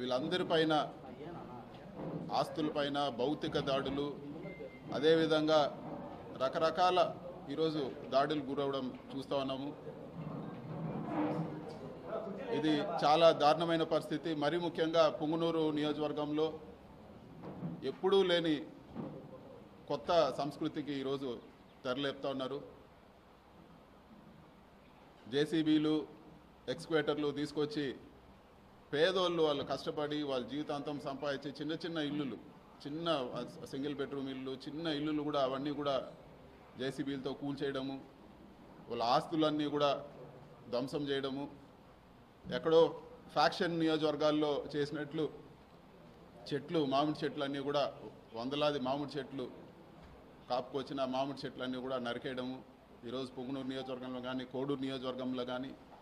వీళ్ళందరిపైన ఆస్తులపైన భౌతిక దాడులు అదేవిధంగా రకరకాల ఈరోజు దాడులు గురవడం చూస్తూ ఉన్నాము. ఇది చాలా దారుణమైన పరిస్థితి. మరీ ముఖ్యంగా పుంగునూరు నియోజకవర్గంలో ఎప్పుడూ లేని కొత్త సంస్కృతికి ఈరోజు తెరలేపుతా ఉన్నారు. జేసీబీలు ఎక్స్క్వేటర్లు తీసుకొచ్చి పేదోళ్ళు వాళ్ళు కష్టపడి వాళ్ళ జీవితాంతం సంపాదించే చిన్న చిన్న ఇల్లులు చిన్న సింగిల్ బెడ్రూమ్ ఇల్లు చిన్న ఇల్లులు కూడా అవన్నీ కూడా జేసీబీలతో కూల్చేయడము వాళ్ళ ఆస్తులన్నీ కూడా ధ్వంసం చేయడము ఎక్కడో ఫ్యాక్షన్ నియోజకవర్గాల్లో చేసినట్లు చెట్లు మామిడి చెట్లు అన్నీ కూడా వందలాది మామిడి చెట్లు కాపుకొచ్చిన మామిడి చెట్లు అన్నీ కూడా నరికేయడము. ఈరోజు పొంగునూరు నియోజకవర్గంలో కానీ కోడూరు నియోజకవర్గంలో కానీ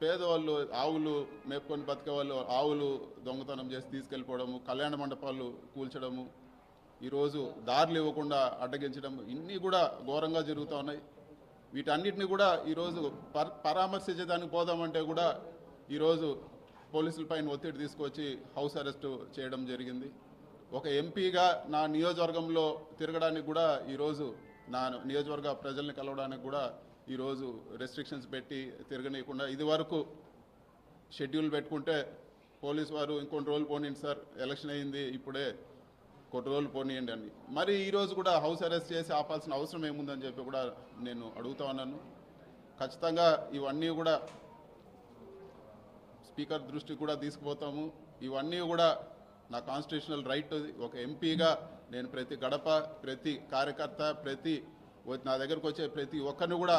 పేదవాళ్ళు ఆవులు మేపుకొని బతికేవాళ్ళు ఆవులు దొంగతనం చేసి తీసుకెళ్ళిపోవడము కళ్యాణ మండపాలు కూల్చడము ఈరోజు దారులు ఇవ్వకుండా అడ్డగించడం ఇన్ని కూడా ఘోరంగా జరుగుతూ ఉన్నాయి. వీటన్నిటిని కూడా ఈరోజు పర్ పరామర్శించేదానికి పోదామంటే కూడా ఈరోజు పోలీసులపైన ఒత్తిడి తీసుకొచ్చి హౌస్ అరెస్ట్ చేయడం జరిగింది. ఒక ఎంపీగా నా నియోజకవర్గంలో తిరగడానికి కూడా ఈరోజు నా నియోజకవర్గ ప్రజల్ని కలవడానికి కూడా ఈరోజు రెస్ట్రిక్షన్స్ పెట్టి తిరగనీయకుండా ఇది వరకు షెడ్యూల్ పెట్టుకుంటే పోలీస్ వారు ఇంకొన్ని రోజులు పోనీయండి సార్. ఎలక్షన్ అయింది ఇప్పుడే కొన్ని రోజులు పోనీయండి అని. మరి ఈరోజు కూడా హౌస్ అరెస్ట్ చేసి ఆపాల్సిన అవసరం ఏముందని చెప్పి కూడా నేను అడుగుతా ఉన్నాను. ఖచ్చితంగా ఇవన్నీ కూడా స్పీకర్ దృష్టికి కూడా తీసుకుపోతాము. ఇవన్నీ కూడా నా కాన్స్టిట్యూషనల్ రైట్ ఒక ఎంపీగా నేను ప్రతి గడప ప్రతి కార్యకర్త ప్రతి నా దగ్గరకు వచ్చే ప్రతి ఒక్కరిని కూడా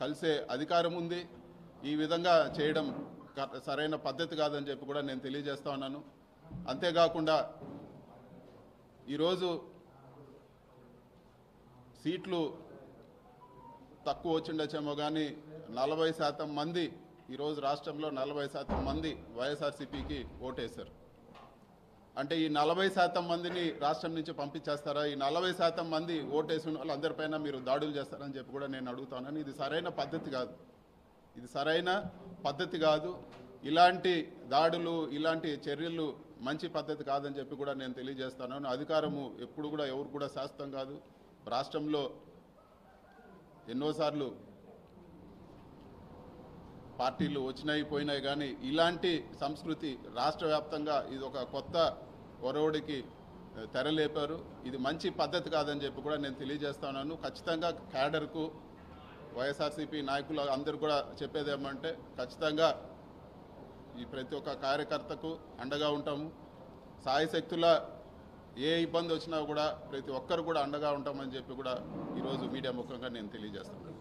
కలిసే అధికారం ఉంది. ఈ విధంగా చేయడం సరైన పద్ధతి కాదని చెప్పి కూడా నేను తెలియజేస్తా ఉన్నాను. అంతేకాకుండా ఈరోజు సీట్లు తక్కువ వచ్చిండొచ్చేమో కానీ నలభై శాతం మంది ఈరోజు రాష్ట్రంలో నలభై శాతం మంది వైఎస్ఆర్సీపీకి ఓటేశారు. అంటే ఈ నలభై శాతం మందిని రాష్ట్రం నుంచి పంపించేస్తారా? ఈ నలభై శాతం మంది ఓటేసిన వాళ్ళందరిపైన మీరు దాడులు చేస్తారని చెప్పి కూడా నేను అడుగుతానని ఇది సరైన పద్ధతి కాదు. ఇది సరైన పద్ధతి కాదు. ఇలాంటి దాడులు ఇలాంటి చర్యలు మంచి పద్ధతి కాదని చెప్పి కూడా నేను తెలియజేస్తాను అధికారము ఎప్పుడు కూడా ఎవరు కూడా శాస్త్రం కాదు. రాష్ట్రంలో ఎన్నోసార్లు పార్టీలు వచ్చినాయి పోయినాయి కానీ ఇలాంటి సంస్కృతి రాష్ట్ర వ్యాప్తంగా ఇది ఒక కొత్త ఒరవడికి తెరలేపారు. ఇది మంచి పద్ధతి కాదని చెప్పి కూడా నేను తెలియజేస్తున్నాను ఖచ్చితంగా క్యాడర్కు వైఎస్ఆర్సీపీ నాయకులు అందరు కూడా చెప్పేది ఏమంటే ఖచ్చితంగా ఈ ప్రతి ఒక్క కార్యకర్తకు అండగా ఉంటాము. సాయశక్తుల ఏ ఇబ్బంది వచ్చినా కూడా ప్రతి ఒక్కరు కూడా అండగా ఉంటామని చెప్పి కూడా ఈరోజు మీడియా ముఖంగా నేను తెలియజేస్తున్నాను.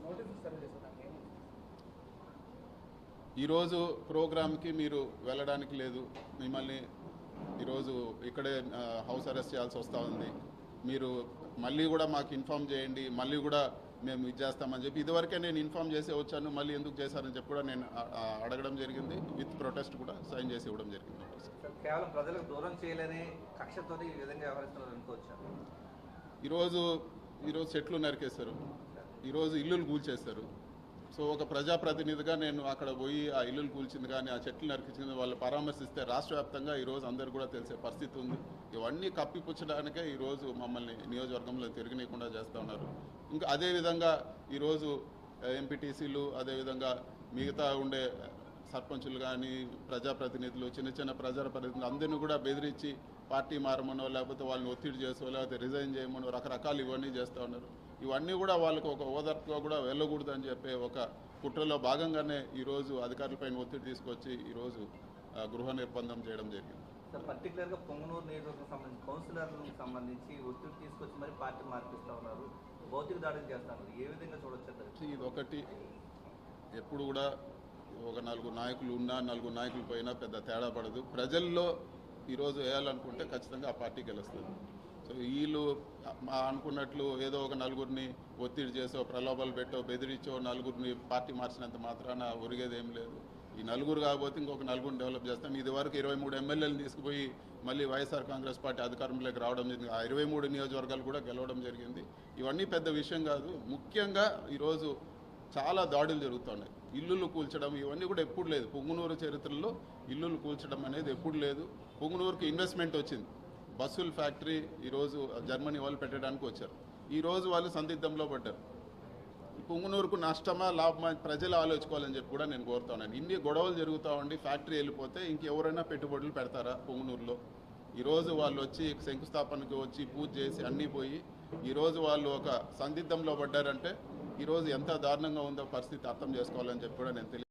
ఈరోజు ప్రోగ్రామ్కి మీరు వెళ్ళడానికి లేదు. మిమ్మల్ని ఈరోజు ఇక్కడే హౌస్ అరెస్ట్ చేయాల్సి వస్తూ ఉంది. మీరు మళ్ళీ కూడా మాకు ఇన్ఫామ్ చేయండి. మళ్ళీ కూడా మేము ఇది చేస్తామని చెప్పి ఇదివరకే నేను ఇన్ఫామ్ చేసి వచ్చాను. మళ్ళీ ఎందుకు చేశారని చెప్పి కూడా నేను అడగడం జరిగింది. విత్ ప్రొటెస్ట్ కూడా సైన్ చేసి ఇవ్వడం జరిగింది. కేవలం ప్రజలకు దూరం చేయలేని కక్షతో ఈ విధంగా వ్యవహరిస్తున్నారు అనుకోవచ్చారు ఈరోజు ఈరోజు చెట్లు నరికేస్తారు ఈరోజు ఇల్లులు కూల్చేస్తారు సో ఒక ప్రజాప్రతినిధిగా నేను అక్కడ పోయి ఆ ఇల్లులు కూల్చింది కానీ ఆ చెట్లు నరికించింది వాళ్ళు పరామర్శిస్తే రాష్ట్ర వ్యాప్తంగా ఈరోజు అందరు కూడా తెలిసే పరిస్థితి ఉంది. ఇవన్నీ కప్పిపుచ్చడానికే ఈరోజు మమ్మల్ని నియోజకవర్గంలో తిరగనీయకుండా చేస్తూ ఉన్నారు. ఇంకా అదేవిధంగా ఈరోజు ఎంపీటీసీలు అదేవిధంగా మిగతా ఉండే సర్పంచులు కానీ ప్రజాప్రతినిధులు చిన్న చిన్న ప్రజాప్రతినిధులు అందరినీ కూడా బెదిరించి పార్టీ మారమనో లేకపోతే వాళ్ళని ఒత్తిడి చేసో లేకపోతే రిజైన్ చేయమనో రకరకాలు ఇవన్నీ చేస్తూ ఉన్నారు. ఇవన్నీ కూడా వాళ్ళకు ఒక ఓదార్పుగా కూడా వెళ్ళకూడదు అని చెప్పే ఒక కుట్రలో భాగంగానే ఈరోజు అధికారులపైన ఒత్తిడి తీసుకొచ్చి ఈరోజు గృహ నిర్బంధం చేయడం జరిగింది. పర్టికులర్గా పొంగనూరు నియోజకవర్గం సంబంధించి కౌన్సిలర్లకు సంబంధించి ఒత్తిడి తీసుకొచ్చి మరి పార్టీ మార్పిస్తూ ఉన్నారు. భౌతిక దాడులు చేస్తున్నారు. ఏ విధంగా చూడొచ్చు? ఇది ఒకటి ఎప్పుడు కూడా ఒక నలుగురు నాయకులు ఉన్నా నలుగురు నాయకులు పోయినా పెద్ద తేడా పడదు. ప్రజల్లో ఈరోజు వేయాలనుకుంటే ఖచ్చితంగా ఆ పార్టీ గెలుస్తుంది. సో వీళ్ళు అనుకున్నట్లు ఏదో ఒక నలుగురిని ఒత్తిడి చేసో ప్రలోభాలు పెట్టో బెదిరించో నలుగురిని పార్టీ మార్చినంత మాత్రాన ఒరిగేది ఏం లేదు. ఈ నలుగురు కాకపోతే ఇంకొక నలుగురిని డెవలప్ చేస్తాం. ఇది వరకు ఇరవై మూడు ఎమ్మెల్యేలు తీసుకుపోయి మళ్ళీ వైఎస్ఆర్ కాంగ్రెస్ పార్టీ అధికారంలోకి రావడం జరిగింది. ఆ ఇరవై మూడు నియోజకవర్గాలు కూడా గెలవడం జరిగింది. ఇవన్నీ పెద్ద విషయం కాదు. ముఖ్యంగా ఈరోజు చాలా దాడులు జరుగుతున్నాయి. ఇల్లులు కూల్చడం ఇవన్నీ కూడా ఎప్పుడు లేదు. పొంగునూరు చరిత్రలో ఇల్లులు కూల్చడం అనేది ఎప్పుడు లేదు. పొంగునూరుకి ఇన్వెస్ట్మెంట్ వచ్చింది. బస్సుల ఫ్యాక్టరీ ఈరోజు జర్మనీ వాళ్ళు పెట్టడానికి వచ్చారు. ఈరోజు వాళ్ళు సందిగ్ధంలో పడ్డారు. పుంగునూరుకు నష్టమా లాభమా ప్రజలు ఆలోచుకోవాలని చెప్పి కూడా నేను కోరుతున్నాను ఇన్ని గొడవలు జరుగుతూ ఉండి ఫ్యాక్టరీ వెళ్ళిపోతే ఇంకెవరైనా పెట్టుబడులు పెడతారా పుంగునూరులో ఈరోజు వాళ్ళు వచ్చి శంకుస్థాపనకు వచ్చి పూజ చేసి అన్నీ పోయి ఈరోజు వాళ్ళు ఒక సందిగ్ధంలో పడ్డారంటే ఈరోజు ఎంత దారుణంగా ఉందో పరిస్థితి అర్థం చేసుకోవాలని చెప్పి కూడా నేను